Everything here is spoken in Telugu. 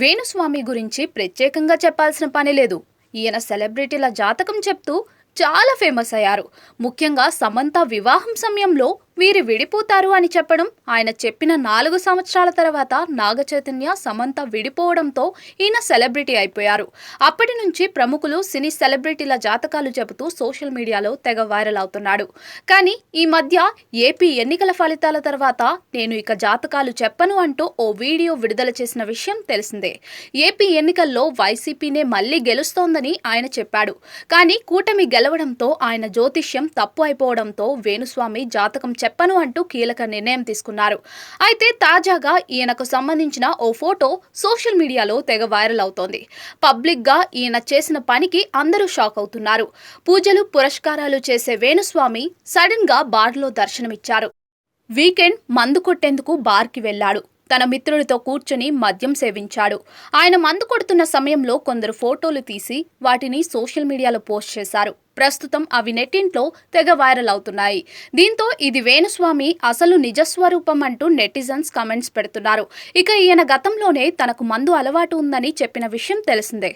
వేణుస్వామి గురించి ప్రత్యేకంగా చెప్పాల్సిన పని లేదు. ఈయన సెలబ్రిటీల జాతకం చెప్తూ చాలా ఫేమస్ అయ్యారు. ముఖ్యంగా సమంత వివాహం సమయంలో వీరు విడిపోతారు అని చెప్పడం ఆయన చెప్పిన నాలుగు సంవత్సరాల తర్వాత నాగ చైతన్య సమంత విడిపోవడంతో ఈయన సెలబ్రిటీ అయిపోయారు. అప్పటి నుంచి ప్రముఖులు సినీ సెలబ్రిటీల జాతకాలు చెబుతూ సోషల్ మీడియాలో తెగ వైరల్ అవుతున్నాడు. కానీ ఈ మధ్య ఏపీ ఎన్నికల ఫలితాల తర్వాత నేను ఇక జాతకాలు చెప్పను అంటూ ఓ వీడియో విడుదల చేసిన విషయం తెలిసిందే. ఏపీ ఎన్నికల్లో వైసీపీనే మళ్ళీ గెలుస్తోందని ఆయన చెప్పాడు. కానీ కూటమి గెలవడంతో ఆయన జ్యోతిష్యం తప్పు అయిపోవడంతో వేణుస్వామి జాతకం చెప్పను అంటూ కీలక నిర్ణయం తీసుకున్నారు. అయితే తాజాగా ఈయనకు సంబంధించిన ఓ ఫోటో సోషల్ మీడియాలో తెగ వైరల్ అవుతోంది. పబ్లిక్గా ఈయన చేసిన పనికి అందరూ షాక్ అవుతున్నారు. పూజలు పురస్కారాలు చేసే వేణుస్వామి సడన్గా బార్లో దర్శనమిచ్చారు. వీకెండ్ మందు కొట్టేందుకు బార్కి వెళ్ళాడు. తన మిత్రుడితో కూర్చుని మద్యం సేవించాడు. ఆయన మందు కొడుతున్న సమయంలో కొందరు ఫోటోలు తీసి వాటిని సోషల్ మీడియాలో పోస్ట్ చేశారు. ప్రస్తుతం అవి నెట్టింట్లో తెగ వైరల్ అవుతున్నాయి. దీంతో ఇది వేణుస్వామి అసలు నిజస్వరూపం అంటూ నెటిజన్స్ కామెంట్స్ పెడుతున్నారు. ఇక ఈయన గతంలోనే తనకు మందు అలవాటు ఉందని చెప్పిన విషయం తెలిసిందే.